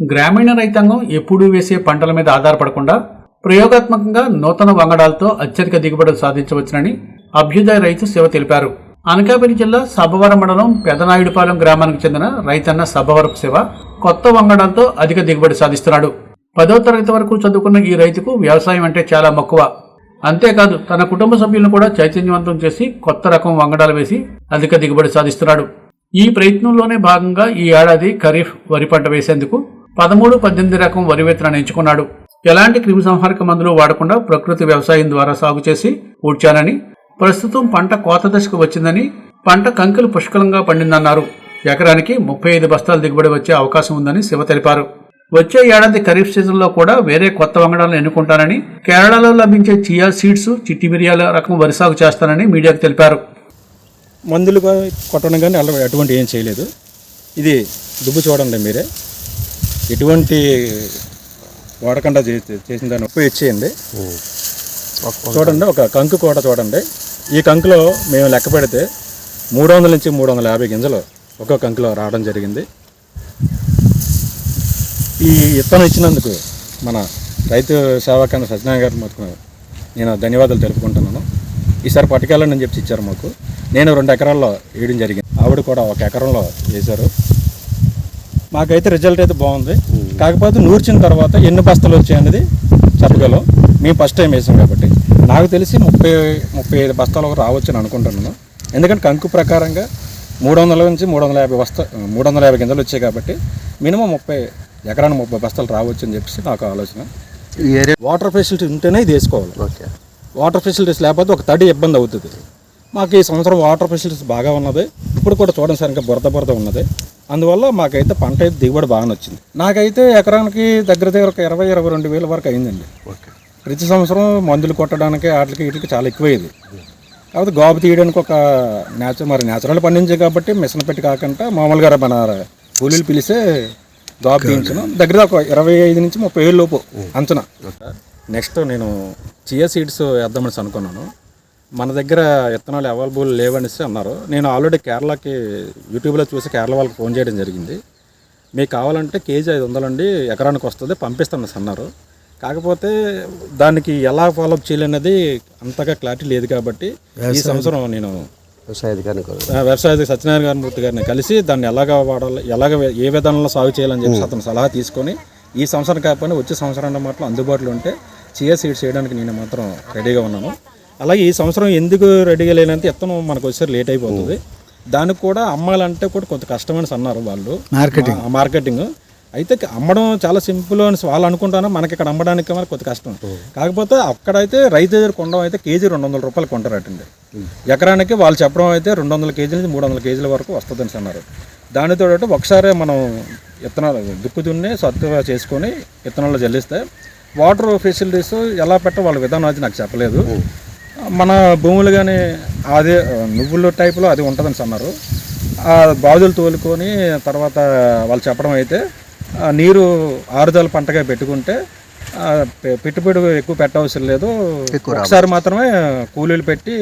గ్రామీణ రైతాంగం ఎప్పుడూ వేసే పంటల మీద ఆధారపడకుండా ప్రయోగాత్మకంగా నూతన వంగడాలతో అత్యధిక దిగుబడులు సాధించవచ్చునని అభ్యుదయ రైతు శివ తెలిపారు. అనకాపల్లి జిల్లా సభవరం మండలం పెదనాయుడుపాలెం గ్రామానికి చెందిన రైతన్న సబ్బవరపు శివ కొత్త వంగడాలతో అధిక దిగుబడి సాధిస్తున్నాడు. పదో తరగతి వరకు చదువుకున్న ఈ రైతుకు వ్యవసాయం అంటే చాలా మక్కువ. అంతేకాదు తన కుటుంబ సభ్యులను కూడా చైతన్యవంతం చేసి కొత్త రకం వంగడాలు వేసి అధిక దిగుబడి సాధిస్తున్నాడు. ఈ ప్రయత్నంలోనే భాగంగా ఈ ఏడాది ఖరీఫ్ వరి పంట వేసేందుకు పదమూడు పద్దెనిమిది రకం వరి విత్తనాన్ని ఎంచుకున్నాడు. ఎలాంటి క్రిమిసంహారక మందులు వాడకుండా ప్రకృతి వ్యవసాయం ద్వారా సాగు చేసి పూడ్చానని ప్రస్తుతం పంట కోత దశకు వచ్చిందని పంట కంకెలు పుష్కలంగా పండిందన్నారు. ఎకరానికి ముప్పై ఐదు బస్తాల దిగుబడి వచ్చే అవకాశం ఉందని శివ తెలిపారు. వచ్చే ఏడాది ఖరీఫ్ సీజన్లో కూడా వేరే కొత్త వంగడాలను ఎన్నుకుంటానని కేరళలో లభించే చియా సీడ్స్ చిట్టి మిరియాల రకం వరి సాగు చేస్తానని మీడియాకు తెలిపారు. మందులుగా కొట్టడం కానీ అటువంటి ఏం చేయలేదు. ఇది దుబ్బు చూడండి మీరే. ఎటువంటి వాడకుండా చేసిన దాన్ని ఉప్పు ఇచ్చేయండి. చూడండి ఒక కంకు కూడా చూడండి. ఈ కంకులో మేము లెక్క పెడితే మూడు వందల నుంచి మూడు వందల యాభై గింజలు ఒక్కో కంకులో రావడం జరిగింది. ఈ విత్తనం ఇచ్చినందుకు మన రైతు సేవా కేంద్ర సత్యనారాయణ గారు మాకు నేను ధన్యవాదాలు తెలుపుకుంటున్నాను. ఈసారి పట్టుకెళ్ళండి అని చెప్పి ఇచ్చారు మాకు. నేను రెండు ఎకరాల్లో వేయడం జరిగింది. ఆవిడ కూడా ఒక ఎకరంలో వేశారు. మాకైతే రిజల్ట్ అయితే బాగుంది. కాకపోతే నూర్చిన తర్వాత ఎన్ని బస్తాలు వచ్చాయి అనేది చెప్పగలం. మేము ఫస్ట్ టైం వేసాం కాబట్టి. నాకు తెలిసి ముప్పై ముప్పై ఐదు బస్తాలు రావచ్చు అని అనుకుంటున్నాను. ఎందుకంటే కంకు ప్రకారంగా మూడు వందల నుంచి మూడు వందల యాభై బస్తా మూడు వందల యాభై గింజలు వచ్చాయి కాబట్టి మినిమం ముప్పై ఎకరానికి ముప్పై బస్తాలు రావచ్చు అని చెప్పేసి నాకు ఆలోచన. ఈ ఏరియా వాటర్ ఫెసిలిటీ ఉంటేనే ఇది వేసుకోవాలి. ఓకే. వాటర్ ఫెసిలిటీస్ లేకపోతే ఒక తడి ఇబ్బంది అవుతుంది. మాకు ఈ సంవత్సరం వాటర్ ఫెసిలిటీస్ బాగా ఉన్నది. ఇప్పుడు కూడా చూడండి సార్ ఇంకా బురద బురద ఉన్నది. అందువల్ల మాకైతే పంట అయితే దిగుబడి బాగా వచ్చింది. నాకైతే ఎకరానికి దగ్గర దగ్గర ఒక ఇరవై ఇరవై రెండు వేల వరకు అయిందండి. ఓకే. ప్రతి సంవత్సరం మందులు కొట్టడానికి వాటికి వీటికి చాలా ఎక్కువయ్యేది కాకపోతే గాబు తీయడానికి ఒక నేచురల్ మరి నేచురల్ పండించే కాబట్టి మిషన్ పెట్టి కాకుండా మామూలుగా మన కూలీలు పిలిస్తే గాబు తీయించను దగ్గర ఒక ఇరవై ఐదు నుంచి ముప్పై ఏళ్ళ లోపు అంచనా. నెక్స్ట్ నేను చియా సీడ్స్ వేద్దామని అనుకున్నాను. మన దగ్గర విత్తనాలు అవైలబుల్ లేవనేసి అన్నారు. నేను ఆల్రెడీ కేరళకి యూట్యూబ్లో చూసి కేరళ వాళ్ళకి ఫోన్ చేయడం జరిగింది. మీకు కావాలంటే కేజీ ఐదు వందలండి ఎకరానికి వస్తుంది పంపిస్తాను అన్నారు. కాకపోతే దానికి ఎలా ఫాలోఅప్ చేయాలనేది అంతగా క్లారిటీ లేదు కాబట్టి ఈ సంవత్సరం నేను వ్యవసాయ సత్యనారాయణ గారి మూర్తి గారిని కలిసి దాన్ని ఎలాగ వాడాలి ఎలాగ ఏ విధానంలో సాగు చేయాలని చెప్పి అతను సలహా తీసుకొని ఈ సంవత్సరం కాకపోయినా వచ్చే సంవత్సరం మాత్రం అందుబాటులో ఉంటే చియా సీడ్స్ చేయడానికి నేను మాత్రం రెడీగా ఉన్నాను. అలాగే ఈ సంవత్సరం ఎందుకు రెడీగా లేనంటే ఇత్తనం మనకు వచ్చేసరి లేట్ అయిపోతుంది. దానికి కూడా అమ్మాలంటే కూడా కొంత కష్టమని అన్నారు వాళ్ళు. మార్కెటింగ్. మార్కెటింగ్. అయితే అమ్మడం చాలా సింపుల్ అని వాళ్ళు అనుకుంటాను మనకి ఇక్కడ అమ్మడానికి మరి కొంత కష్టం. కాకపోతే అక్కడైతే రైతు దగ్గర కొనడం అయితే కేజీ రెండు వందల రూపాయలు కొంటారటండి. ఎకరానికి వాళ్ళు చెప్పడం అయితే రెండు వందల కేజీల నుంచి మూడు వందల కేజీల వరకు వస్తుందని అన్నారు దానితో ఒకసారి మనం విత్తనాలు దుక్కు దున్ని సత్తుగా చేసుకొని విత్తనాలు జల్లిస్తే వాటర్ ఫెసిలిటీస్ ఎలా పెట్ట వాళ్ళ విధానం అది నాకు చెప్పలేదు. మన భూములు కానీ అదే నువ్వుల టైపులో అది ఉంటుందని అన్నారు ఆ బావులు తోలుకొని తర్వాత వాళ్ళు చెప్పడం అయితే నీరు ఆరుదల పంటగా పెట్టుకుంటే పెట్టుబడి ఎక్కువ పెట్టవసరం లేదు. ఒకసారి మాత్రమే కూలీలు పెట్టి